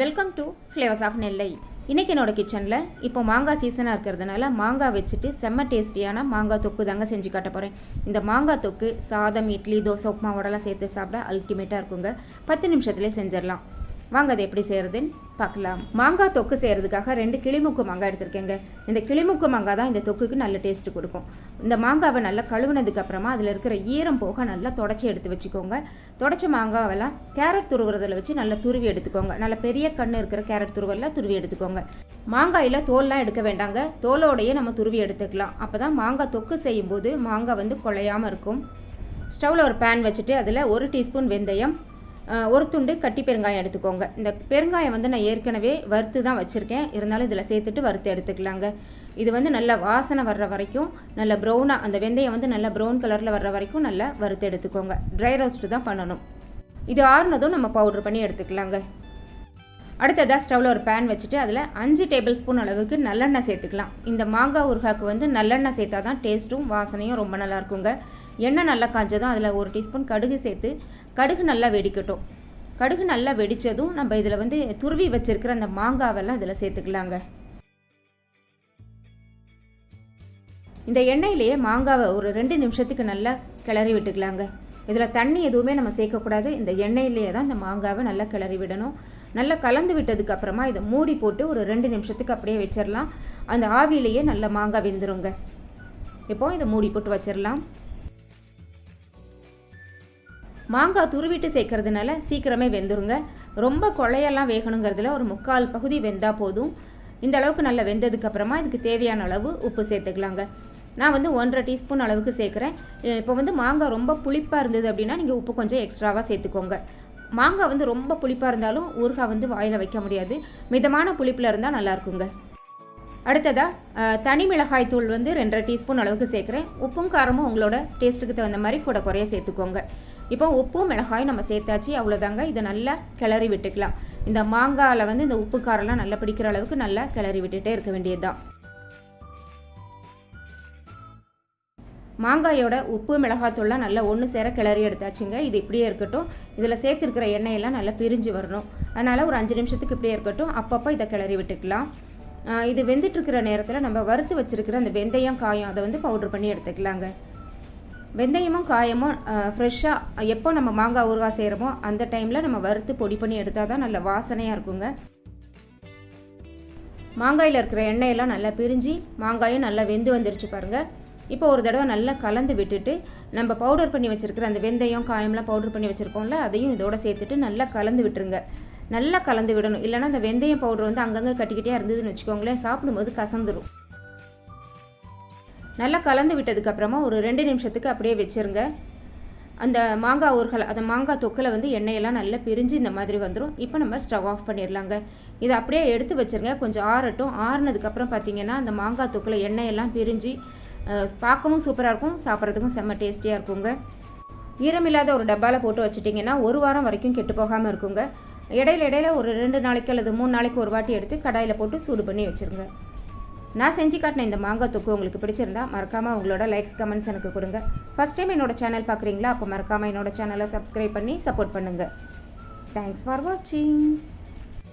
Welcome to flavours of Nellai இன்றைக்கி என்னோட கிச்சனில் இப்போ மாங்காய் சீசனாக இருக்கிறதுனால மாங்காய் வச்சுட்டு செம்ம டேஸ்டியான மாங்காய் தொக்கு தாங்க செஞ்சு காட்ட போகிறேன் இந்த மாங்காய் தொக்கு சாதம் இட்லி தோசை உப்புமாவோடலாம் சேர்த்து சாப்பிட அல்டிமேட்டாக இருக்குங்க. பத்து நிமிஷத்துலேயே செஞ்சிடலாம். வாங்க அது எப்படி செய்கிறதுன்னு பார்க்கலாம். மாங்காய் தொக்கு செய்கிறதுக்காக ரெண்டு கிளிமுக்கு மாங்காய் எடுத்திருக்கேங்க. இந்த கிளிமுக்கு மாங்காய் தான் இந்த தொக்குக்கு நல்ல டேஸ்ட் கொடுக்கும். இந்த மாங்காவை நல்லா கழுவுனதுக்கு அப்புறமா அதில் இருக்கிற ஈரம் போக நல்லா தொடச்சி எடுத்து வச்சுக்கோங்க. தொடச்ச மாங்காவெல்லாம் கேரட் துருவுறதில் வச்சு நல்லா துருவி எடுத்துக்கோங்க. நல்ல பெரிய கண்ணு இருக்கிற கேரட் துருவெல்லாம் துருவி எடுத்துக்கோங்க. மாங்காயில் தோல்லாம் எடுக்க வேண்டாங்க. தோலோடையே நம்ம துருவி எடுத்துக்கலாம். அப்போ தான் மாங்காய் தொக்கு செய்யும்போது மாங்காய் வந்து குலையாமல் இருக்கும். ஸ்டவ்வில் ஒரு பேன் வச்சுட்டு அதில் ஒரு டீஸ்பூன் வெந்தயம் ஒரு துண்டு கட்டி பெருங்காயம் எடுத்துக்கோங்க. இந்த பெருங்காயம் வந்து நான் ஏற்கனவே வறுத்து தான் வச்சுருக்கேன். இருந்தாலும் இதில் சேர்த்துட்டு வறுத்து எடுத்துக்கலாங்க. இது வந்து நல்ல வாசனை வர்ற வரைக்கும் நல்ல ப்ரௌனாக அந்த வெந்தயம் வந்து நல்ல ப்ரௌன் கலரில் வர்ற வரைக்கும் நல்லா வறுத்து எடுத்துக்கோங்க. ட்ரை ரோஸ்ட்டு தான் பண்ணணும். இது ஆறுனதும் நம்ம பவுடர் பண்ணி எடுத்துக்கலாங்க. அடுத்ததாக ஸ்டவ்வில் ஒரு பேன் வச்சுட்டு அதில் அஞ்சு டேபிள் ஸ்பூன் அளவுக்கு நல்லெண்ணெய் சேர்த்துக்கலாம். இந்த மாங்காய் ஊறுகாய்க்கு வந்து நல்லெண்ணெய் சேர்த்தா தான் டேஸ்ட்டும் வாசனையும் ரொம்ப நல்லா இருக்குங்க. எண்ணெய் நல்லா காய்ச்சதும் அதில் ஒரு டீஸ்பூன் கடுகு சேர்த்து கடுகு நல்லா வெடிக்கட்டும். கடுகு நல்லா வெடித்ததும் நம்ம இதில் வந்து துருவி வச்சுருக்கிற அந்த மாங்காவெல்லாம் இதில் சேர்த்துக்கலாங்க. இந்த எண்ணெயிலேயே மாங்காவை ஒரு ரெண்டு நிமிஷத்துக்கு நல்லா கிளறி விட்டுக்கலாங்க. இதில் தண்ணி எதுவுமே நம்ம சேர்க்கக்கூடாது. இந்த எண்ணெயிலேயே தான் இந்த மாங்காவை நல்லா கிளறி விடணும். நல்லா கலந்து விட்டதுக்கு அப்புறமா இதை மூடி போட்டு ஒரு ரெண்டு நிமிஷத்துக்கு அப்படியே வச்சிடலாம் அந்த ஆவியிலேயே நல்ல மாங்காய் வெந்துருங்க. இப்போ இதை மூடி போட்டு வச்சிடலாம் மாங்காய் துருவிட்டு சேர்க்கறதுனால சீக்கிரமே வெந்துருங்க. ரொம்ப கொழையெல்லாம் வேகணுங்கிறதுல ஒரு முக்கால் பகுதி வெந்தால் போதும். இந்த அளவுக்கு நல்லா வெந்ததுக்கு அப்புறமா இதுக்கு தேவையான அளவு உப்பு சேர்த்துக்கலாங்க. நான் வந்து ஒன்றரை டீஸ்பூன் அளவுக்கு சேர்க்குறேன். இப்போ வந்து மாங்காய் ரொம்ப புளிப்பாக இருந்தது அப்படின்னா நீங்கள் உப்பு கொஞ்சம் எக்ஸ்ட்ராவாக சேர்த்துக்கோங்க. மாங்காய் வந்து ரொம்ப புளிப்பாக இருந்தாலும் ஊறுகாய் வந்து வாயில் வைக்க முடியாது. மிதமான புளிப்பில் இருந்தால் நல்லாயிருக்குங்க. அடுத்ததாக தனி மிளகாய் தூள் வந்து ரெண்டரை டீஸ்பூன் அளவுக்கு சேர்க்குறேன். உப்பும் காரமும் உங்களோட டேஸ்ட்டுக்கு தகுந்த மாதிரி கூட குறைய சேர்த்துக்கோங்க. இப்போ உப்பும் மிளகாயும் நம்ம சேர்த்தாச்சு. அவ்வளோதாங்க இதை நல்லா கிளறி விட்டுக்கலாம். இந்த மாங்காயில் வந்து இந்த உப்பு காரெல்லாம் நல்லா பிடிக்கிற அளவுக்கு நல்லா கிளறி விட்டுட்டே இருக்க வேண்டியதுதான். மாங்காயோட உப்பு மிளகாத்தூள்லாம் நல்லா ஒன்று சேர கிளறி எடுத்தாச்சுங்க. இது இப்படியே இருக்கட்டும். இதில் சேர்த்துருக்கிற எண்ணெயெல்லாம் நல்லா பிரிஞ்சு வரணும். அதனால் ஒரு அஞ்சு நிமிஷத்துக்கு இப்படியே இருக்கட்டும். அப்பப்போ இதை கிளறி விட்டுக்கலாம். இது வெந்துட்டுருக்கிற நேரத்தில் நம்ம வறுத்து வச்சுருக்கிற அந்த வெந்தயம் காயம் அதை வந்து பவுடர் பண்ணி எடுத்துக்கலாங்க. வெந்தயமும் காயமும் ஃப்ரெஷ்ஷாக எப்போ நம்ம மாங்காய் ஊறுகாய் செய்கிறோமோ அந்த டைமில் நம்ம வறுத்து பொடி பண்ணி எடுத்தால் தான் நல்ல வாசனையாக இருக்குங்க. மாங்காயில் இருக்கிற எண்ணெயெல்லாம் நல்லா பிரிஞ்சு மாங்காயும் நல்லா வெந்து வந்துருச்சு பாருங்கள் இப்போ ஒரு தடவை நல்லா கலந்து விட்டுட்டு நம்ம பவுடர் பண்ணி வச்சுருக்கிற அந்த வெந்தயம் காயம்லாம் பவுடர் பண்ணி வச்சுருக்கோம்ல அதையும் இதோட சேர்த்துட்டு நல்லா கலந்து விட்டுருங்க. நல்லா கலந்து விடணும். இல்லைன்னா அந்த வெந்தயம் பவுடர் வந்து அங்கங்கே கட்டிக்கிட்டே இருந்ததுன்னு வச்சுக்கோங்களேன் சாப்பிடும்போது கசந்துடும் நல்லா கலந்து விட்டதுக்கப்புறமா ஒரு ரெண்டு நிமிஷத்துக்கு அப்படியே வச்சுருங்க. அந்த மாங்காய் ஊறுகாய் அந்த மாங்காய் தொக்கில் வந்து எண்ணெயெல்லாம் நல்லா பிரிஞ்சு இந்த மாதிரி வந்துடும் இப்போ நம்ம ஸ்டவ் ஆஃப் பண்ணிடலாங்க இதை அப்படியே எடுத்து வச்சுருங்க. கொஞ்சம் ஆறட்டும். ஆறுனதுக்கப்புறம் பார்த்தீங்கன்னா அந்த மாங்காய் தொக்கில் எண்ணெயெல்லாம் பிரிஞ்சு பார்க்கவும் சூப்பராக இருக்கும். சாப்பிட்றதுக்கும் செம்ம டேஸ்டியாக இருக்குங்க. ஈரமில்லாத ஒரு டப்பாவில் போட்டு வச்சுட்டிங்கன்னா ஒரு வாரம் வரைக்கும் கெட்டு போகாமல் இருக்குங்க. இடையில இடையில ஒரு ரெண்டு நாளைக்கு அல்லது மூணு நாளைக்கு ஒரு வாட்டி எடுத்து கடாயில் போட்டு சூடு பண்ணி வச்சுருங்க. நான் செஞ்சு காட்டின இந்த மாங்காய் தொக்கு உங்களுக்கு பிடிச்சிருந்தா மறக்காமல் உங்களோட லைக்ஸ் கமெண்ட்ஸ் எனக்கு கொடுங்க. ஃபஸ்ட் டைம் என்னோட சேனல் பார்க்குறீங்களா அப்போ மறக்காமல் என்னோட சேனலை சப்ஸ்கிரைப் பண்ணி சப்போர்ட் பண்ணுங்கள் தேங்க்ஸ் ஃபார் வாட்சிங்